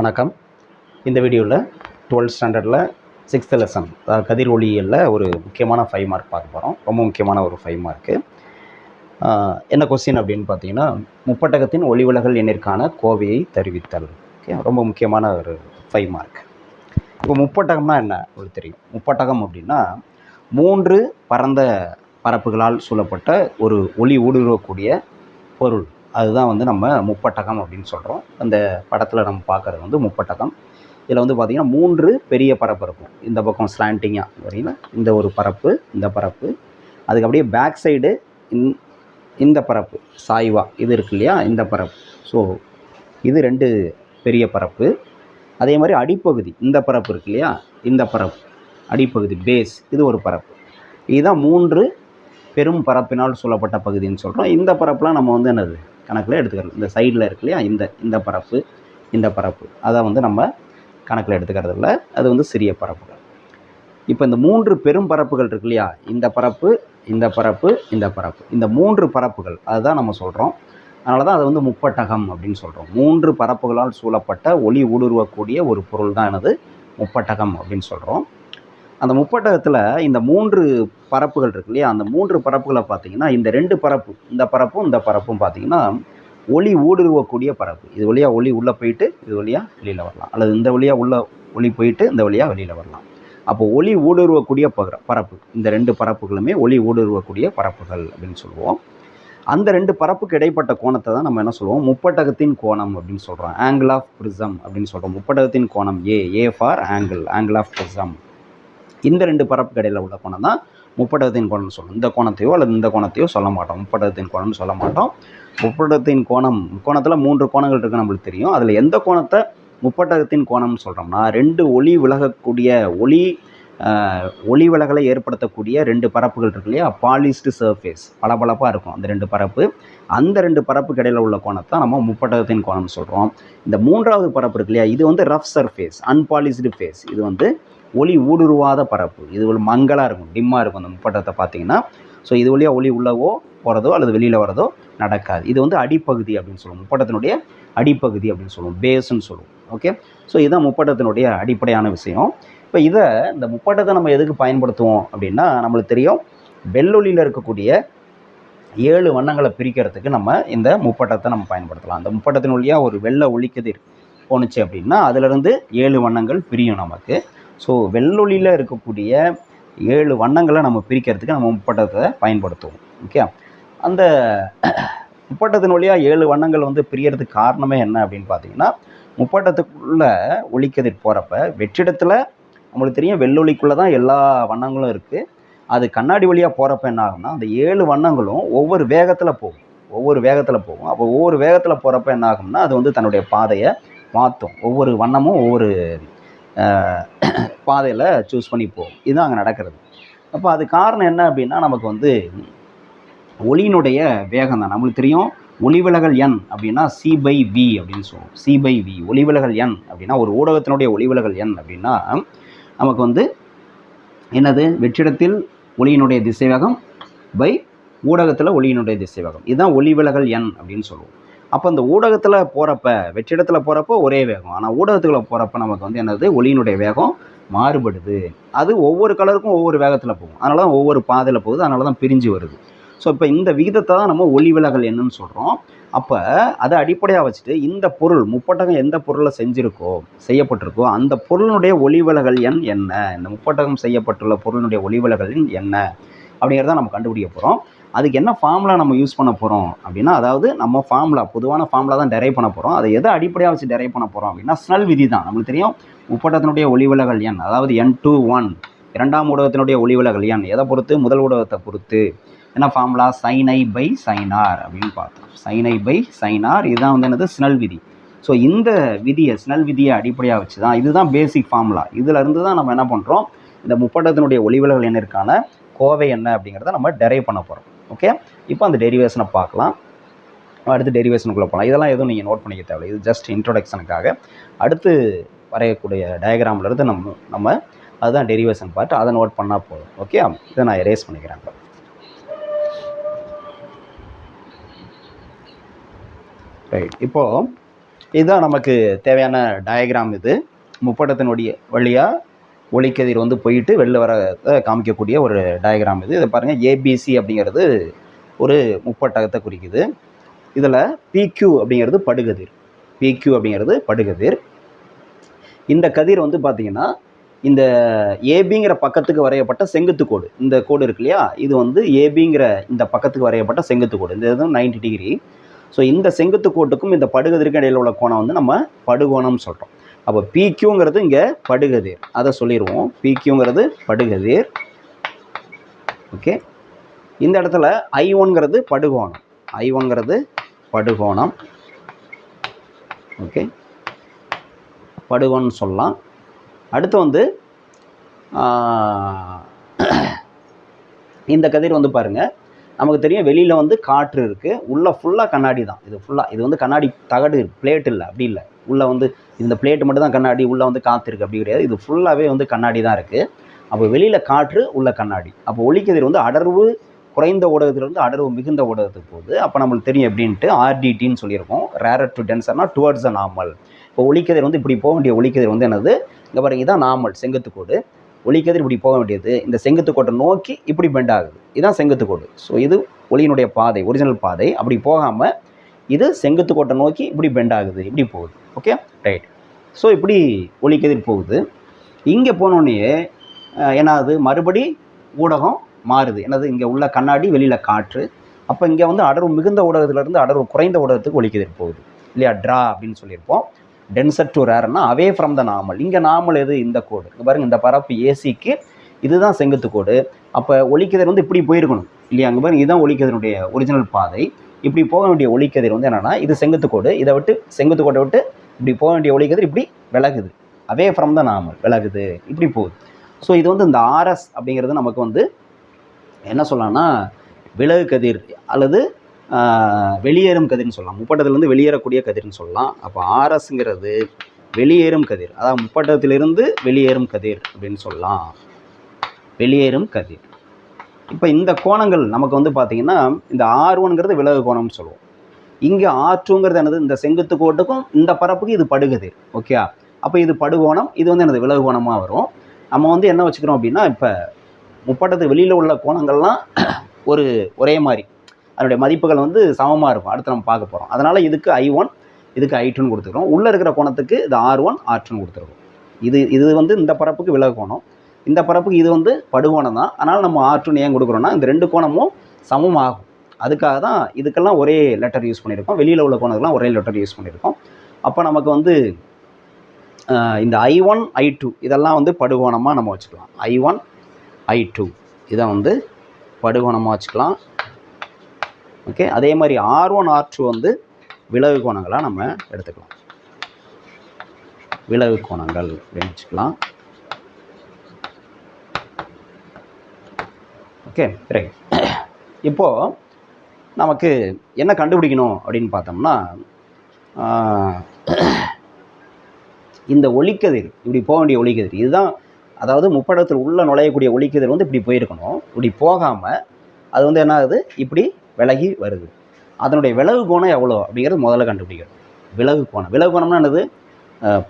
வணக்கம். இந்த வீடியோவில் டுவெல்த் ஸ்டாண்டர்டில் சிக்ஸ்த் லெசன் அதாவது கதிர் ஒளியலில் ஒரு முக்கியமான ஃபைவ் மார்க் பார்க்க போகிறோம் ரொம்ப முக்கியமான ஒரு ஃபைவ் மார்க்கு என்ன கொஸ்டின் அப்படின்னு பார்த்தீங்கன்னா முப்பட்டகத்தின் ஒளிவிலகல் எண்ணிற்கான கோவையை தெரிவித்தல். ஓகே ரொம்ப முக்கியமான ஒரு ஃபைவ் மார்க் இப்போ முப்பட்டகம்னா என்ன? உங்களுக்கு தெரியும். முப்பட்டகம் அப்படின்னா மூன்று பரந்த பரப்புகளால் சூழப்பட்ட ஒரு ஒளி ஊடுருவக்கூடிய பொருள். அதுதான் வந்து நம்ம முப்பட்டகம் அப்படின்னு சொல்கிறோம் அந்த படத்தில் நம்ம பார்க்குறது வந்து முப்பட்டகம். இதில் வந்து பார்த்திங்கன்னா மூன்று பெரிய பரப்பு இருக்கும். இந்த பக்கம் ஸ்லாண்டிங்காக வரீங்களா இந்த ஒரு பரப்பு இந்த பரப்பு. அதுக்கு அப்படியே பேக் சைடு இந் இந்த பரப்பு சாய்வா. இது இருக்கு இல்லையா? இந்த பரப்பு. ஸோ இது ரெண்டு பெரிய பரப்பு. அதே மாதிரி அடிப்பகுதி இந்த பரப்பு இருக்கு இல்லையா? இந்த பரப்பு அடிப்பகுதி பேஸ் இது ஒரு பரப்பு. இதுதான் மூன்று பெரும் பரப்பினால் சொல்லப்பட்ட பகுதின்னு சொல்கிறோம் இந்த பரப்புலாம் நம்ம வந்து என்னது? கணக்கில் எடுத்துக்கிறது. இந்த சைடில் இருக்கு இல்லையா? இந்த இந்த பரப்பு இந்த பரப்பு. அதை வந்து நம்ம கணக்கில் எடுத்துக்கிறது இல்லை. அது வந்து சிறிய பரப்புகள். இப்போ இந்த மூன்று பெரும் பரப்புகள் இருக்கு இல்லையா? இந்த பரப்பு இந்த பரப்பு இந்த பரப்பு. இந்த மூன்று பரப்புகள் அதுதான் நம்ம சொல்கிறோம் அதனால தான் அது வந்து முப்பட்டகம் அப்படின்னு சொல்கிறோம் மூன்று பரப்புகளால் சூழப்பட்ட ஒளி ஊடுருவக்கூடிய ஒரு பொருள் தான் எனது முப்பட்டகம் அப்படின்னு சொல்கிறோம் அந்த முப்பட்டகத்தில் இந்த மூன்று பரப்புகள் இருக்கு இல்லையா? அந்த மூன்று பரப்புகளை பார்த்தீங்கன்னா இந்த ரெண்டு பரப்பு இந்த பரப்பும் இந்த பரப்பும் பார்த்தீங்கன்னா ஒளி ஊடுருவக்கூடிய பரப்பு. இது வழியாக ஒளி உள்ளே போயிட்டு இது வழியாக வெளியில் வரலாம். அல்லது இந்த வழியாக உள்ள ஒளி போயிட்டு இந்த வழியாக வெளியில் வரலாம். அப்போ ஒளி ஊடுருவக்கூடிய பகர பரப்பு இந்த ரெண்டு பரப்புகளுமே ஒளி ஊடுருவக்கூடிய பரப்புகள் அப்படின்னு சொல்லுவோம். அந்த ரெண்டு பரப்புக்கு இடைப்பட்ட கோணத்தை தான் நம்ம என்ன சொல்லுவோம்? முப்பட்டகத்தின் கோணம் அப்படின்னு சொல்கிறோம் ஆங்கிள் ஆஃப் ப்ரிசம் அப்படின்னு சொல்கிறோம் முப்பட்டகத்தின் கோணம் A A for angle angle of prism இந்த ரெண்டு பரப்புக்கு இடையில் உள்ள கோணம் தான் முப்பட்டகத்தின் கோணம்னு சொல்லணும் இந்த கோணத்தையோ அல்லது இந்த கோணத்தையோ சொல்ல மாட்டோம். முப்பட்டகத்தின் கோணம்னு சொல்ல மாட்டோம். முப்படத்தின் கோணம் கோணத்தில் மூன்று கோணங்கள் இருக்குது நம்மளுக்கு தெரியும். அதில் எந்த கோணத்தை முப்பட்டகத்தின் கோணம்னு சொல்கிறோம்னா ரெண்டு ஒளி விலகக்கூடிய ஒளி ஒளி விலகலை ஏற்படுத்தக்கூடிய ரெண்டு பரப்புகள் இருக்கு இல்லையா? பாலிஸ்டு சர்ஃபேஸ் பளபளப்பாக இருக்கும் அந்த ரெண்டு பரப்பு. அந்த ரெண்டு பரப்புக்கு கிடையில் உள்ள கோணத்தை நம்ம முப்பட்டகத்தின் கோணம்னு சொல்கிறோம் இந்த மூன்றாவது பரப்பு இருக்கு இல்லையா? இது வந்து ரஃப் சர்ஃபேஸ் அன்பாலிஸ்டு ஃபேஸ் இது வந்து ஒளி ஊடுருவாத பரப்பு. இது ஒரு மங்கலாக இருக்கும் டிம்மாக இருக்கும் அந்த முப்பட்டத்தை பார்த்தீங்கன்னா. ஸோ இது வழியாக ஒளி உள்ளவோ போகிறதோ அல்லது வெளியில் வரதோ நடக்காது. இது வந்து அடிப்பகுதி அப்படின்னு சொல்லுவோம். முப்பட்டத்தினுடைய அடிப்பகுதி அப்படின்னு சொல்லுவோம். பேஸ்ன்னு சொல்லுவோம். ஓகே ஸோ இதுதான் முப்பட்டத்தினுடைய அடிப்படையான விஷயம். இப்போ இதை இந்த முப்பட்டத்தை நம்ம எதுக்கு பயன்படுத்துவோம் அப்படின்னா நம்மளுக்கு தெரியும் வெள்ளொலியில் இருக்கக்கூடிய ஏழு வண்ணங்களை பிரிக்கிறதுக்கு நம்ம இந்த முப்பட்டத்தை நம்ம பயன்படுத்தலாம். அந்த முப்பட்டத்தின் வழியாக ஒரு வெள்ளை ஒளிக்கதிர் போணுச்சு அப்படின்னா அதிலிருந்து ஏழு வண்ணங்கள் பிரியும் நமக்கு. ஸோ வெள்ளொலியில் இருக்கக்கூடிய ஏழு வண்ணங்களை நம்ம பிரிக்கிறதுக்கு நம்ம முப்பட்டத்தை பயன்படுத்துவோம். ஓகே அந்த முப்பட்டத்தின் வழியாக ஏழு வண்ணங்கள் வந்து பிரியறதுக்கு காரணமே என்ன அப்படின்னு பார்த்தீங்கன்னா முப்பட்டத்துக்குள்ளே ஒளிக்கதிர் போகிறப்ப வெற்றிடத்தில் நம்மளுக்கு தெரியும் வெள்ளொலிக்குள்ளே தான் எல்லா வண்ணங்களும் இருக்குது அது கண்ணாடி வழியாக போகிறப்ப என்ன ஆகும்னா அந்த ஏழு வண்ணங்களும் ஒவ்வொரு வேகத்தில் போகும். ஒவ்வொரு வேகத்தில் போகும். அப்போ ஒவ்வொரு வேகத்தில் போகிறப்ப என்ன ஆகும்னா அது வந்து தன்னுடைய பாதையை மாற்றும். ஒவ்வொரு வண்ணமும் ஒவ்வொரு பாதையில் சூஸ் பண்ணி போகும் இதுதான் அங்கே நடக்கிறது. அப்போ அது காரணம் என்ன அப்படின்னா நமக்கு வந்து ஒளியினுடைய வேகம் தான். நம்மளுக்கு தெரியும் ஒளிவிலகல் எண் அப்படின்னா சி பை வி அப்படின்னு சொல்லுவோம். சி பை வி ஒளிவிலகல் எண் அப்படின்னா ஒரு ஊடகத்தினுடைய ஒளிவிலகல் எண் அப்படின்னா நமக்கு வந்து என்னது? வெற்றிடத்தில் ஒளியினுடைய திசைவேகம் பை ஊடகத்தில் ஒளியினுடைய திசைவேகம். இதுதான் ஒளிவிலகல் எண் அப்படின்னு சொல்லுவோம். அப்போ அந்த ஊடகத்தில் போகிறப்ப வெற்றிடத்தில் போகிறப்ப ஒரே வேகம். ஆனால் ஊடகத்துக்குள்ள போகிறப்ப நமக்கு வந்து என்னது? ஒளியினுடைய வேகம் மாறுபடுது. அது ஒவ்வொரு கலருக்கும் ஒவ்வொரு வேகத்தில் போகும். அதனால தான் ஒவ்வொரு பாதையில் போகுது. அதனால தான் பிரிஞ்சு வருது. ஸோ இப்போ இந்த விகிதத்தை தான் நம்ம ஒளி விலகல் என்னன்னு சொல்கிறோம் அப்போ அதை அடிப்படையாக வச்சுட்டு இந்த பொருள் முப்பட்டகம் எந்த பொருளை செஞ்சுருக்கோ செய்யப்பட்டிருக்கோ அந்த பொருளினுடைய ஒளி விலகல் எண் என்ன? இந்த முப்பட்டகம் செய்யப்பட்டுள்ள பொருளினுடைய ஒளி விலகல் எண் என்ன? அப்படிங்கிறத நம்ம கண்டுபிடிக்க போகிறோம் அதுக்கு என்ன ஃபார்முலா நம்ம யூஸ் பண்ண போகிறோம் அப்படின்னா அதாவது நம்ம ஃபார்முலா பொதுவான ஃபார்முலா தான் டெரைவ் பண்ண போகிறோம் அதை எதை அடிப்படையாக வச்சு டெரைவ் பண்ண போகிறோம் அப்படின்னா ஸ்னல் விதி தான். நம்மளுக்கு தெரியும் முப்பட்டத்தினுடைய ஒளிவிலகல் எண் அதாவது என் டூ ஒன் இரண்டாம் ஊடகத்தினுடைய ஒளிவிலகல் எண் எதை பொறுத்து? முதல் ஊடகத்தை பொறுத்து. என்ன ஃபார்முலா சைனை பை சைனார் அப்படின்னு பார்த்தோம். சைனை பை சைனார் இதுதான் வந்து என்னது? ஸ்னல் விதி. ஸோ இந்த விதியை ஸ்னல் விதியை அடிப்படையாக வச்சு தான் இதுதான் பேசிக் ஃபார்முலா இதிலிருந்து தான் நம்ம என்ன பண்ணுறோம் இந்த முப்பட்டத்தினுடைய ஒளிவிலகல் எண்ணிற்கான கோவை என்ன அப்படிங்கிறத நம்ம டெரைவ் பண்ண போகிறோம் ஓகே இப்போ அந்த டெரிவேஷனை பார்க்கலாம். அடுத்து டெரிவேஷனுக்குள்ளே போகலாம் இதெல்லாம் எதுவும் நீங்கள் நோட் பண்ணிக்க தேவையில்லை. இது ஜஸ்ட் இன்ட்ரொடக்ஷனுக்காக அடுத்து வரையக்கூடிய டயக்ராமில் இருந்து நம்ம நம்ம அதுதான் டெரிவேஷன் பார்ட் அதை நோட் பண்ணால் போதும். ஓகே இதை நான் எரேஸ் பண்ணிக்கிறேன். ரைட் இப்போது இதுதான் நமக்கு தேவையான டயக்ராம் இது. முப்பட்டத்தினுடைய வழியாக ஒளிக்கதிர் வந்து போயிட்டு வெளில வர காமிக்கக்கூடிய ஒரு டயக்ராம் இது. இதை பாருங்கள் ஏபிசி அப்படிங்கிறது ஒரு முப்பட்டகத்தை குறிக்குது. இதில் பிக்யூ அப்படிங்கிறது படுகதிர். பிக்யூ அப்படிங்கிறது படுகதிர். இந்த கதிர் வந்து பார்த்திங்கன்னா இந்த ஏபிங்கிற பக்கத்துக்கு வரையப்பட்ட செங்குத்து கோடு. இந்த கோடு இருக்கு இல்லையா? இது வந்து ஏபிங்கிற இந்த பக்கத்துக்கு வரையப்பட்ட செங்குத்து கோடு. இந்த இது நைன்டி டிகிரி ஸோ இந்த செங்குத்து கோட்டுக்கும் இந்த படுகதிருக்கும் இடையில உள்ள கோணம் வந்து நம்ம படுகோணம்னு சொல்கிறோம் அப்போ பிக்யூங்கிறது இங்கே படுகதிர். அதை சொல்லிடுவோம் பிக்யூங்கிறது படுகதிர். ஓகே இந்த இடத்துல ஐ ஒன்கிறது படுகோணம். ஐ ஒன்ங்கிறது படுகோணம். ஓகே படுகோன்னு சொல்லலாம். அடுத்து வந்து இந்த கதிர் வந்து பாருங்கள் நமக்கு தெரியும் வெளியில் வந்து காற்று இருக்குது உள்ளே ஃபுல்லாக கண்ணாடி தான். இது ஃபுல்லாக இது வந்து கண்ணாடி தகடு பிளேட் இல்லை. அப்படி இல்லை. உள்ளே வந்து இந்த பிளேட் மட்டும் தான் கண்ணாடி உள்ளே வந்து காற்று இருக்குது அப்படி கிடையாது. இது ஃபுல்லாகவே வந்து கண்ணாடி தான் இருக்குது அப்போ வெளியில் காற்று உள்ள கண்ணாடி. அப்போ ஒளிக்கதிர் வந்து அடர்வு குறைந்த ஊடகத்திலிருந்து அடர்வு மிகுந்த ஊடகத்துக்கு போகுது. அப்போ நம்மளுக்கு தெரியும் எப்படின்ட்டு ஆர்டிடின்னு சொல்லியிருக்கோம். ரேரர் டு டென்சர்னா டுவர்ட்ஸ் அ நார்மல் இப்போ ஒளிக்கதிர் வந்து இப்படி போக வேண்டிய ஒளிக்கதிர் வந்து என்னது? இங்கே பாருங்க இதான் நார்மல் செங்குத்து கோடு. ஒளிக்கதிர் இப்படி போக வேண்டியது. இந்த செங்குத்து கோட்டை நோக்கி இப்படி பெண்ட் ஆகுது. இதுதான் செங்குத்து கோடு. ஸோ இது ஒளியினுடைய பாதை ஒரிஜினல் பாதை. அப்படி போகாமல் இது செங்குத்து கோட்டை நோக்கி இப்படி பெண்ட் ஆகுது. இப்படி போகுது. ஓகே ரைட் ஸோ இப்படி ஒளிக்கதிர் போகுது. இங்கே போனோடனே என்ன ஆகுது மறுபடி ஊடகம் மாறுது. என்னது? இங்கே உள்ள கண்ணாடி வெளியில் காற்று. அப்போ இங்கே வந்து அடர்வு மிகுந்த ஊடகத்திலிருந்து அடர்வு குறைந்த ஊடகத்துக்கு ஒளிக்கதிர் போகுது. இல்லையா? ட்ரா அப்படின்னு சொல்லியிருப்போம். டென்சர் டு ரேர்னா அவே ஃப்ரம் த நார்மல் இங்கே நார்மல் எது? இந்த கோடு. இங்க பாருங்க இந்த பரப்பு ஏசிக்கு இதுதான் செங்குத்து கோடு. அப்போ ஒளிக்கதிர் வந்து இப்படி போயிருக்கணும். இல்லையா? அங்கே பாருங்க இதுதான் ஒளிக்கதிரினுடைய ஒரிஜினல் பாதை. இப்படி போக வேண்டிய ஒளிக்கதிர் வந்து என்னென்னா இது செங்குத்து கோடு. இதை விட்டு செங்குத்து கோட்டை விட்டு இப்படி போக வேண்டிய ஒளிக்கதிர் இப்படி விலகுது. Away from the normal. விலகுது. இப்படி போகுது. ஸோ இது வந்து இந்த ஆர்எஸ் அப்படிங்கிறது நமக்கு வந்து என்ன சொல்லலாம்னா விலகு கதிர் அல்லது வெளியேறும் கதிர்னு சொல்லலாம். முப்பட்டத்திலிருந்து வெளியேறக்கூடிய கதிர்னு சொல்லலாம். அப்போ ஆர்எஸ்ங்கிறது வெளியேறும் கதிர். அதாவது முப்பட்டத்திலிருந்து வெளியேறும் கதிர் அப்படின்னு சொல்லலாம். வெளியேறும் கதிர். இப்போ இந்த கோணங்கள் நமக்கு வந்து பார்த்தீங்கன்னா இந்த ஆர் ஒன்ங்கிறது விலகு கோணம்னு சொல்லுவோம். இங்கே ஆர் டூங்கிறது என்னது? இந்த செங்குத்து கோட்டுக்கும் இந்த பரப்புக்கு இது படுகுது ஓகே அப்போ இது படுகோணம் இது வந்து எனது விலகு கோணமாக வரும். நம்ம வந்து என்ன வச்சுக்கிறோம் அப்படின்னா இப்போ முப்பட்டத்துக்கு வெளியில் உள்ள கோணங்கள்லாம் ஒரு ஒரே மாதிரி. அதனுடைய மதிப்புகள் வந்து சமமாக இருக்கும். அடுத்து நம்ம பார்க்க போகிறோம் அதனால் இதுக்கு ஐ ஒன் இதுக்கு ஐ டூன்னு கொடுத்துருக்கோம் உள்ளே இருக்கிற கோணத்துக்கு இது ஆர் ஒன் ஆர் டூன்னு கொடுத்துருக்கோம். இது இது வந்து இந்த பரப்புக்கு விலகு கோணம். இந்த பரப்புக்கு இது வந்து படுகோணம் தான் அதனால் நம்ம ஆற்றுன்னு ஏன் கொடுக்குறோன்னா இந்த ரெண்டு கோணமும் சமமாகும். அதுக்காக தான் இதுக்கெல்லாம் ஒரே லெட்டர் யூஸ் பண்ணியிருக்கோம். வெளியில் உள்ள கோணத்துக்கெல்லாம் ஒரே லெட்டர் யூஸ் பண்ணியிருக்கோம். அப்போ நமக்கு வந்து இந்த ஐ ஒன் ஐ டூ இதெல்லாம் வந்து படுகோணமாக நம்ம வச்சுக்கலாம். ஐ ஒன் ஐ டூ இதை வந்து படுகோணமாக வச்சுக்கலாம். ஓகே? அதே மாதிரி ஆர் ஒன் ஆர் டூ வந்து விலகு கோணங்களாக நம்ம எடுத்துக்கலாம். விலகு கோணங்கள் அப்படின்னு வச்சுக்கலாம். ஓகே ரைட் இப்போது நமக்கு என்ன கண்டுபிடிக்கணும் அப்படின்னு பார்த்தோம்னா இந்த ஒளிக்கதிர் இப்படி போக வேண்டிய ஒளிக்கதிர் இதுதான் அதாவது முப்படத்தில் உள்ளே நுழையக்கூடிய ஒளிக்கதிர் வந்து இப்படி போயிருக்கணும். இப்படி போகாமல் அது வந்து என்ன ஆகுது? இப்படி விலகி வருது. அதனுடைய விலகு கோணம் எவ்வளோ அப்படிங்கிறது முதல்ல கண்டுபிடிக்கணும். விலகு கோணம். விலகு கோணம்னா என்னது?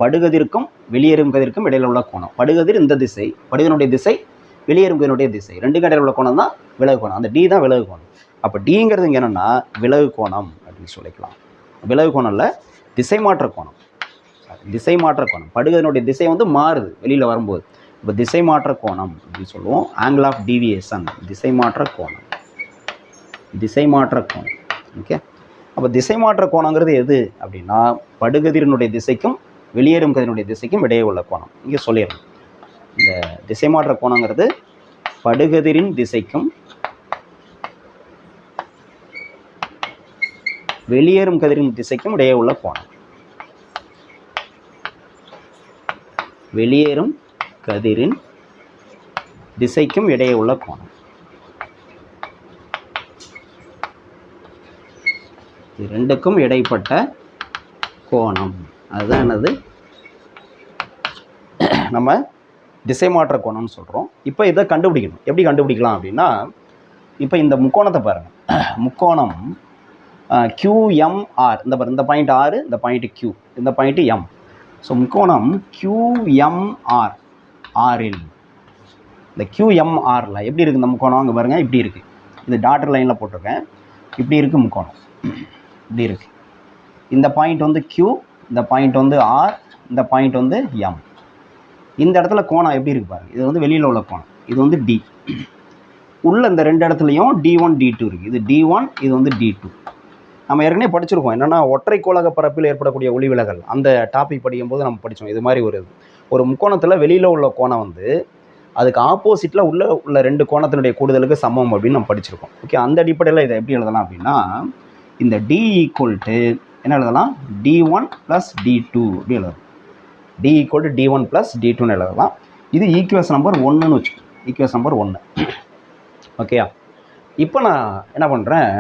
படுகதிருக்கும் வெளியேறும் கதிருக்கும் இடையில உள்ள கோணம். படுகதிர் இந்த திசை படுகனுடைய திசை வெளியேறும் கதிரினுடைய திசை. ரெண்டு கடையில் உள்ள கோணம் தான் விலகு கோணம். அந்த டி தான் விலகு கோணம். அப்போ டிங்கிறது இங்கே என்னென்னா விலகு கோணம் அப்படின்னு சொல்லிக்கலாம். விலகு கோணம் இல்லை திசை மாற்ற கோணம். திசை மாற்ற கோணம். படுகதனுடைய திசை வந்து மாறுது வெளியில் வரும்போது. இப்போ திசை மாற்ற கோணம் அப்படின்னு சொல்லுவோம். ஆங்கிள் ஆஃப் டிவியேஷன் திசை மாற்ற கோணம். திசை மாற்ற கோணம். ஓகே அப்போ திசை மாற்ற கோணங்கிறது எது அப்படின்னா படுகதிரினுடைய திசைக்கும் வெளியேறும் கதிரினுடைய திசைக்கும் இடையே உள்ள கோணம். இங்கே சொல்லிடணும். இந்த திசை மாற்ற கோணங்கிறது படுகதிரின் திசைக்கும் வெளியேறும் கதிரின் திசைக்கும் இடையே உள்ள கோணம். வெளியேறும் கதிரின் திசைக்கும் இடையே உள்ள கோணம். இரண்டுக்கும் ரெண்டுக்கும் இடைப்பட்ட கோணம். அதுதான் என்னது? நம்ம திசை மாற்ற கோணம்னு சொல்கிறோம் இப்போ இதை கண்டுபிடிக்கணும். எப்படி கண்டுபிடிக்கலாம் அப்படின்னா இப்போ இந்த முக்கோணத்தை பாருங்கள் முக்கோணம் கியூஎம்ஆர் இந்த பாரு இந்த பாயிண்ட் ஆறு இந்த பாயிண்ட் கியூ இந்த பாயிண்ட் எம் ஸோ முக்கோணம் கியூஎம்ஆர் ஆரில் இந்த கியூஎம்ஆரில் எப்படி இருக்குது இந்த முக்கோணம்? அங்கே பாருங்கள் இப்படி இருக்குது இந்த டாட்டர் லைனில் போட்டிருக்கேன். இப்படி இருக்குது முக்கோணம். இப்படி இருக்குது இந்த பாயிண்ட் வந்து கியூ இந்த பாயிண்ட் வந்து ஆர் இந்த பாயிண்ட் வந்து எம் இந்த இடத்துல கோணம் எப்படி இருக்கு பாருங்க. இது வந்து வெளியில் உள்ள கோணம். இது வந்து டி உள்ள இந்த ரெண்டு இடத்துலையும் டி ஒன் டி டூ இருக்குது இது டி ஒன் இது வந்து டி டூ நம்ம ஏற்கனவே படிச்சிருக்கோம். என்னென்னா ஒற்றை கோலக பரப்பில் ஏற்படக்கூடிய ஒளி விலகல் அந்த டாபிக் படிக்கும்போது நம்ம படித்தோம் இது மாதிரி ஒரு ஒரு முக்கோணத்தில் வெளியில் உள்ள கோணம் வந்து அதுக்கு ஆப்போசிட்டில் உள்ள உள்ள ரெண்டு கோணத்தினுடைய கூடுதலுக்கு சமம் அப்படின்னு நம்ம படிச்சிருக்கோம். ஓகே அந்த அடிப்படையில் இதை எப்படி எழுதலாம் அப்படின்னா இந்த டி ஈக்குவல் டு என்ன எழுதலாம்? T one plus T two அப்படி எழுதலாம். T equal to T one plus T டூன்னு எழுதலாம். இது ஈக்குவேஷன் நம்பர் ஒன்றுன்னு வச்சுக்கோங்க ஈக்குவேஸ் நம்பர் ஒன்று ஓகேயா இப்போ நான் என்ன பண்ணுறேன்